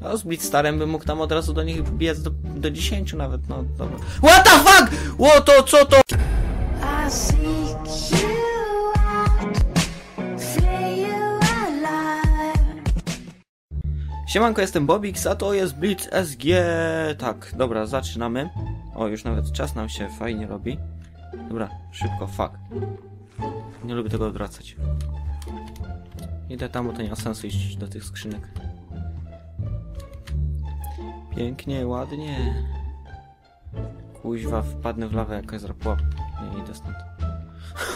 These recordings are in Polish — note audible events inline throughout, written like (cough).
No, z Blitzstarem bym mógł tam od razu do nich biec do, do 10 nawet, no dobra. What the fuck? Ło, to co to? Siemanko, jestem Bobix, a to jest Blitz SG. Tak, dobra, zaczynamy. O, już nawet czas nam się fajnie robi. Dobra, szybko, fuck. Nie lubię tego odwracać. Idę tam, bo to nie ma sensu iść do tych skrzynek. Pięknie, ładnie. Kuźwa, wpadnę w lawę jakaś zrobiła. Nie, idę stąd.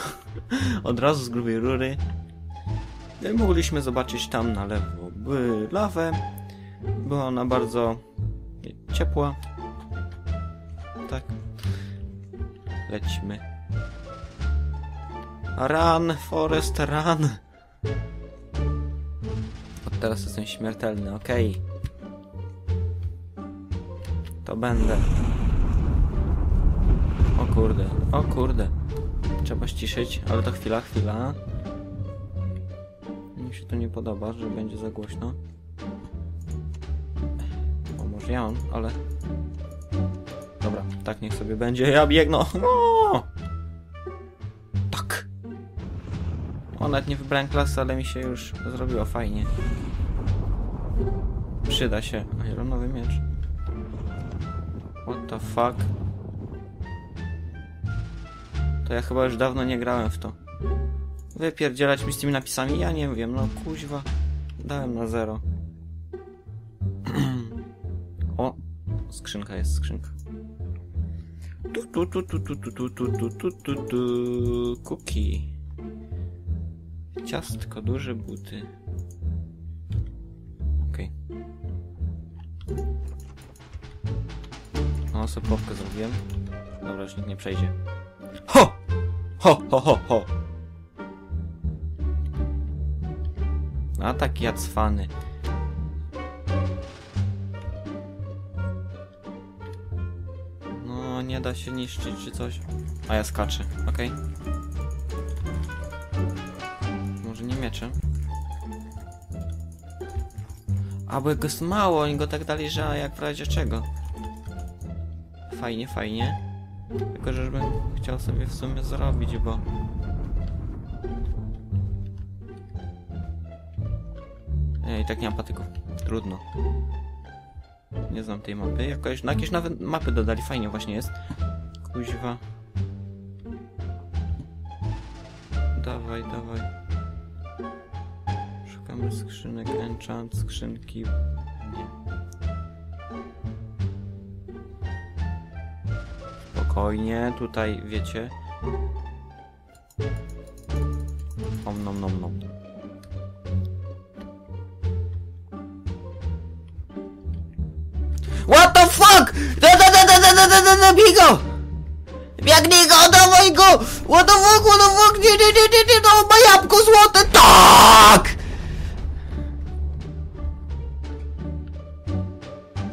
(laughs) Od razu z grubej rury. I mogliśmy zobaczyć tam na lewo lawę. Była ona bardzo ciepła. Tak. Lećmy. Run, Forest, run! Od teraz jestem śmiertelny, okej. To będę. O kurde, o kurde. Trzeba ściszyć, ale to chwila, chwila. Mi się to nie podoba, że będzie za głośno. O, może ja mam, ale... Dobra, tak niech sobie będzie. Ja biegnę. O! Tak. O, nawet nie wybrałem klasy, ale mi się już zrobiło fajnie. Przyda się. Ironowy miecz. What the fuck? To ja chyba już dawno nie grałem w to. Wypierdzielać mi z tymi napisami? Ja nie wiem, no kuźwa. Dałem na zero. o! Skrzynka jest, skrzynka. Tu, tu, tu, tu, tu, tu, tu, tu, tu, tu, tu, tu. Kuki. Ciastko, duże buty. No, sopowkę zrobiłem. Dobra, już nikt nie przejdzie. Ho! Ho, ho, ho, ho! A taki ja cwany. No, nie da się niszczyć czy coś. A ja skaczę, okej. Może nie mieczem? A bo jego jest mało, oni go tak dali, że jak w razie czego. Fajnie, fajnie. Tylko, że bym chciał sobie w sumie zrobić, bo... Ja i tak nie mam patyków. Trudno. Nie znam tej mapy. Jakoś, no jakieś nawet mapy dodali. Fajnie właśnie jest. Kuźwa. Dawaj, dawaj. Szukamy skrzynek enchant, skrzynki. spokojnie, tutaj wiecie. Om nom nom nom. What the fuck? Da da da da da da da da bigo! Biegnij go, dawaj go! What the fuck, what the fuck, nie, nie, nie, nie, nie, no, ma jabłko złote, tak!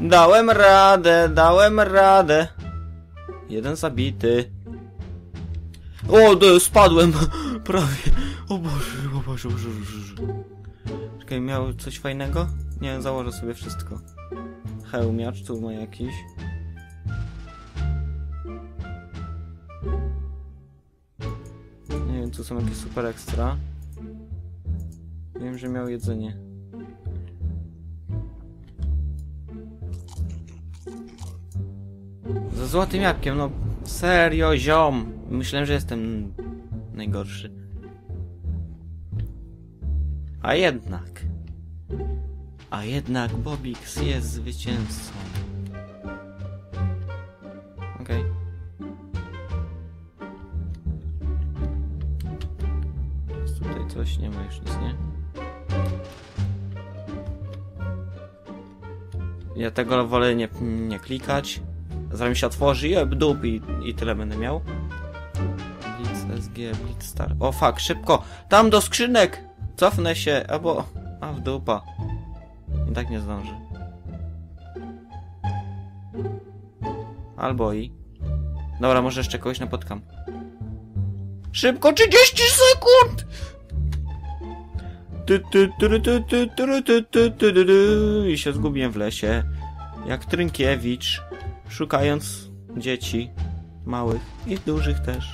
Dałem radę, dałem radę. Jeden zabity. O, d- spadłem! (laughs) Prawie. O Boże, o Boże, o Boże, o Boże. Czekaj, miał coś fajnego? Nie, założę sobie wszystko. Hełmiacz tu ma jakiś. Nie wiem, tu są jakieś super ekstra. Wiem, że miał jedzenie. Za złotym jabłkiem, no serio, ziom. Myślałem, że jestem najgorszy. A jednak. A jednak Bobix jest zwycięzcą. Okej. Jest Tutaj coś nie ma już nic, nie? Ja tego wolę nie, nie klikać. Zaraz mi się otworzy i dup i, i tyle będę miał. Blitz SG, Blitz Star. O fuck, szybko! Tam do skrzynek! Cofnę się, albo... A w dupa. I tak nie zdąży. Albo i... Dobra, może jeszcze kogoś napotkam. Szybko, 30 sekund! I się zgubiłem w lesie. Jak Trynkiewicz szukając dzieci małych i dużych też.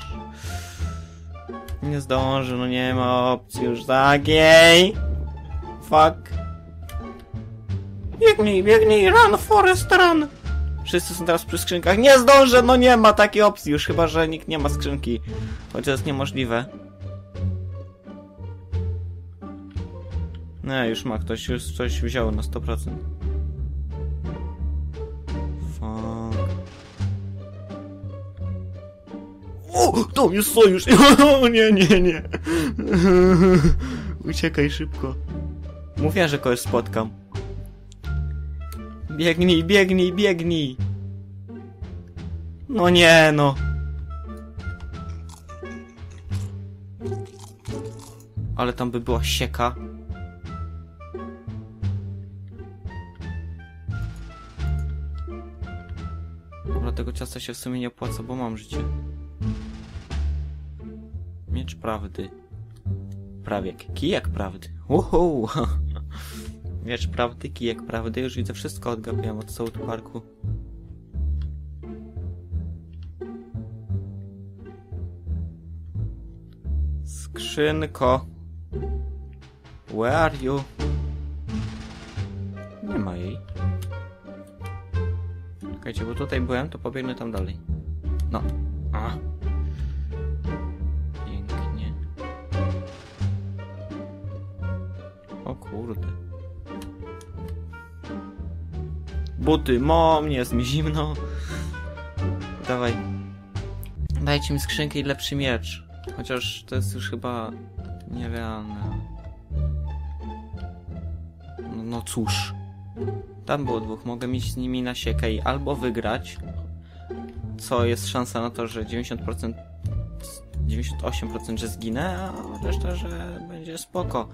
Nie zdążę, no nie ma opcji już takiej. Fuck. Biegnij, biegnij, run, Forest, run. Wszyscy są teraz przy skrzynkach. Nie zdążę, no nie ma takiej opcji już, chyba że nikt nie ma skrzynki. Chociaż jest niemożliwe. Nie, już ma ktoś, już coś wziął na 100%. O! Tam jest sojusz! (laughs) O, nie, nie, nie. (laughs) Uciekaj szybko. Mówię, że kogoś spotkam. Biegnij, biegnij, biegnij! No nie, no. Ale tam by była sieka. Dobra, tego ciasta się w sumie nie opłaca, bo mam życie. Miecz prawdy. Prawiek. Kijek prawdy. Uhu. (laughs) Miecz prawdy, kijek prawdy. Już widzę wszystko odgapiłem od South Parku. Skrzynko. Where are you? Nie ma jej. Czekajcie, bo tutaj byłem, to pobiegnę tam dalej. No. A. Buty, mom, jest mi zimno. Dawaj. Dajcie mi skrzynkę i lepszy miecz. Chociaż to jest już chyba nierealne. No, no cóż. Tam było dwóch, mogę mieć z nimi na siekę i albo wygrać, co jest szansa na to, że 90%, 98% że zginę, a reszta, że będzie spoko.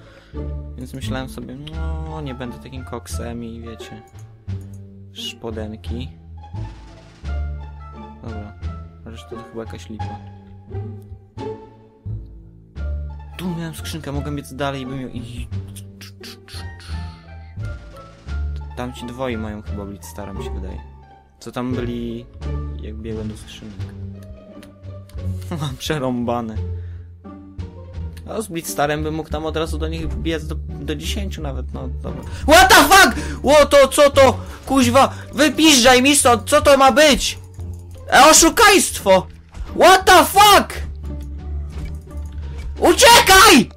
Więc myślałem sobie, no nie będę takim koksem i wiecie, szpodenki. Dobra, reszta to chyba jakaś lipa. Tu miałem skrzynkę, mogę biec dalej i bym ją... i- Tam ci dwoje mają chyba być stara, mi się wydaje. Co tam byli, jak biegłem do skrzynek. (laughs) Mam przerąbane. A z Blitzstarem bym mógł tam od razu do nich biec do, do 10 nawet, no dobra. What the fuck? Ło to, co to? Kuźwa, wypiszczaj mi stąd, co to ma być? E, oszukaństwo! What the fuck? Uciekaj!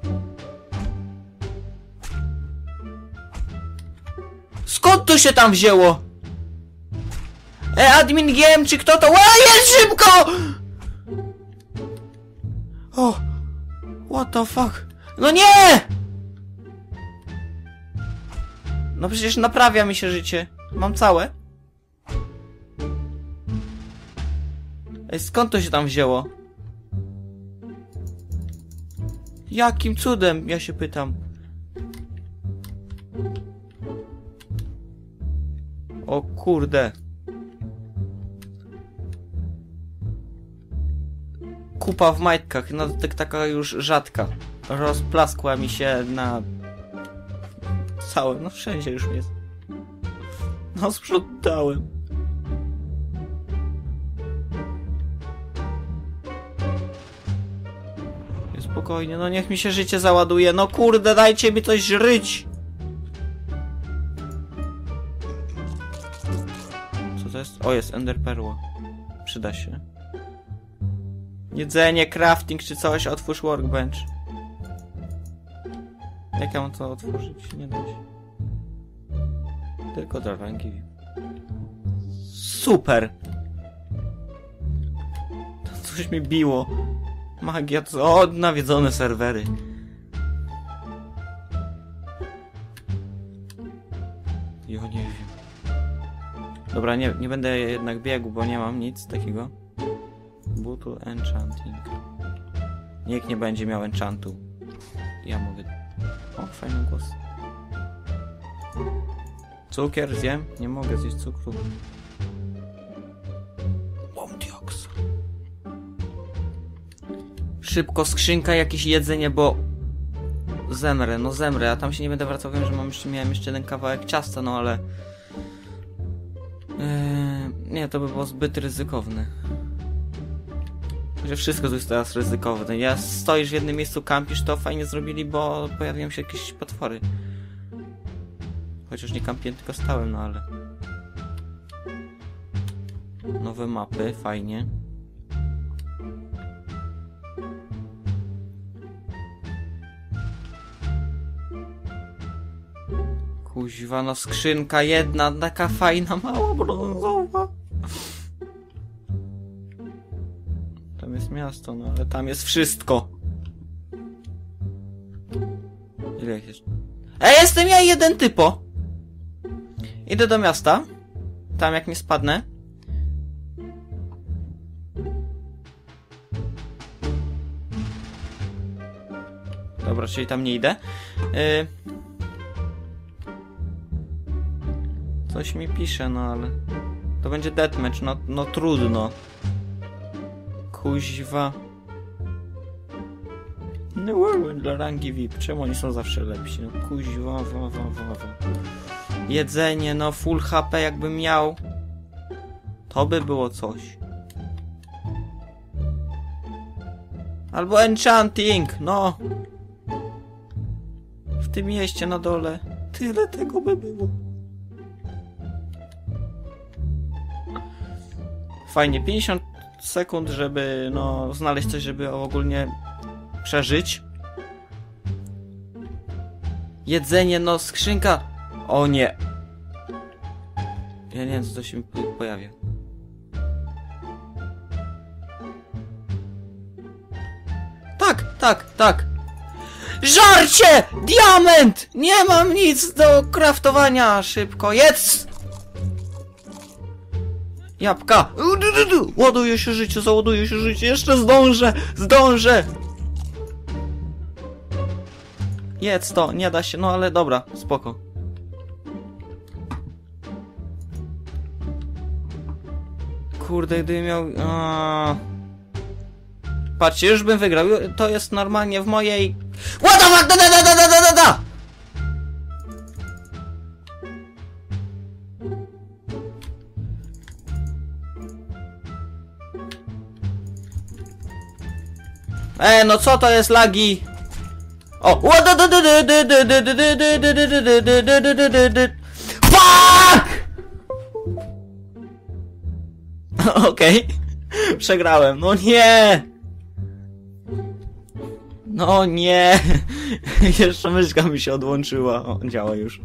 Skąd to się tam wzięło? E, admin GM, czy kto to? Ła, jest szybko! O, what the fuck? No nie! No przecież naprawia mi się życie. Mam całe. Ej, skąd to się tam wzięło? Jakim cudem, ja się pytam. O kurde. Kupa w majtkach, no tak taka już rzadka. Rozplaskła mi się na całe, no wszędzie już jest. No sprzątałem. Spokojnie, no niech mi się życie załaduje. No kurde, dajcie mi coś żyć. Co to jest? O, jest Ender Perła. Przyda się. Jedzenie, crafting czy coś, otwórz workbench. Jak ja mam to otworzyć? Nie da się. Tylko do rangi. Super! To coś mi biło. Magia, co? O, nawiedzone serwery. Jo, nie wiem. Dobra, nie, nie będę jednak biegł, bo nie mam nic takiego. Bootle Enchanting. Nikt nie będzie miał enchantu. Ja mogę... O, fajny głos. Cukier zjem? Nie mogę zjeść cukru. Mam dioksa. Szybko skrzynka, jakieś jedzenie, bo zemrę, no zemrę, a tam się nie będę wracał, wiem, że mam jeszcze, miałem jeszcze jeden kawałek ciasta, no ale... Yy, nie, to by było zbyt ryzykowne. Że wszystko jest teraz ryzykowne. Ja stoisz w jednym miejscu, kampisz, to fajnie zrobili, bo pojawią się jakieś potwory. Chociaż nie kampiłem, tylko stałem, no ale... Nowe mapy, fajnie. Kuźwa, no skrzynka jedna, taka fajna, mała brązowa. Tam jest miasto, no ale tam jest wszystko. Ile jest? Ej, jestem ja jeden typo! Idę do miasta. Tam jak nie spadnę. Dobra, czyli tam nie idę. Yy... Coś mi pisze, no ale... To będzie deathmatch, no, no trudno. Kuźwa. No dla rangi VIP. Czemu oni są zawsze lepsi? No kuźwa, wa, wa, wa, wa. Jedzenie, no full HP jakbym miał. To by było coś. Albo enchanting, no. W tym mieście na dole. Tyle tego by było. Fajnie, 50 sekund, żeby no, znaleźć coś, żeby ogólnie przeżyć. Jedzenie, no skrzynka. O nie. Ja nie wiem, co to się po- pojawia. Tak, tak, tak. Żarcie! Diament! Nie mam nic do kraftowania! Szybko, jedz! Jabłka! Ładuje się życie, załaduje się życie, jeszcze zdążę! Zdążę! Jedz to, nie da się, no ale dobra, spoko. kurde, gdybym miał... A... Patrzcie, już bym wygrał. To jest normalnie w mojej... What the fuck? Da, da, da, da, da, da, da! E, no co to jest lagi? O! Okej. (laughs) Przegrałem. No nie! No nie! (laughs) Jeszcze myszka mi się odłączyła. O, działa już.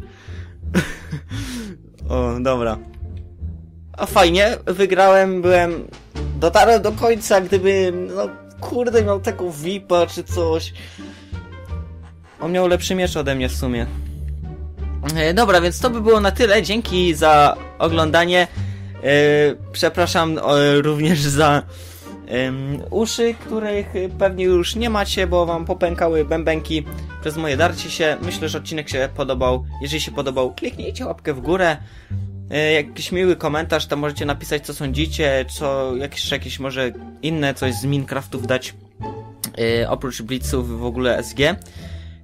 (laughs) o, dobra. A fajnie, wygrałem, byłem... Dotarłem do końca, gdybym, no kurde, miał taką VIPa czy coś. On miał lepszy miecz ode mnie w sumie. E, dobra, więc to by było na tyle. Dzięki za oglądanie. E, przepraszam e, również za uszy, których pewnie już nie macie, bo wam popękały bębenki przez moje darcie się. Myślę, że odcinek się podobał. Jeżeli się podobał, kliknijcie łapkę w górę. E, jakiś miły komentarz, to możecie napisać co sądzicie, co jakieś, jakieś może inne coś z Minecraftów dać. Oprócz blitzów w ogóle SG.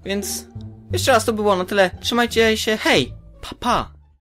Więc jeszcze raz to było na tyle. Trzymajcie się, hej! Pa pa!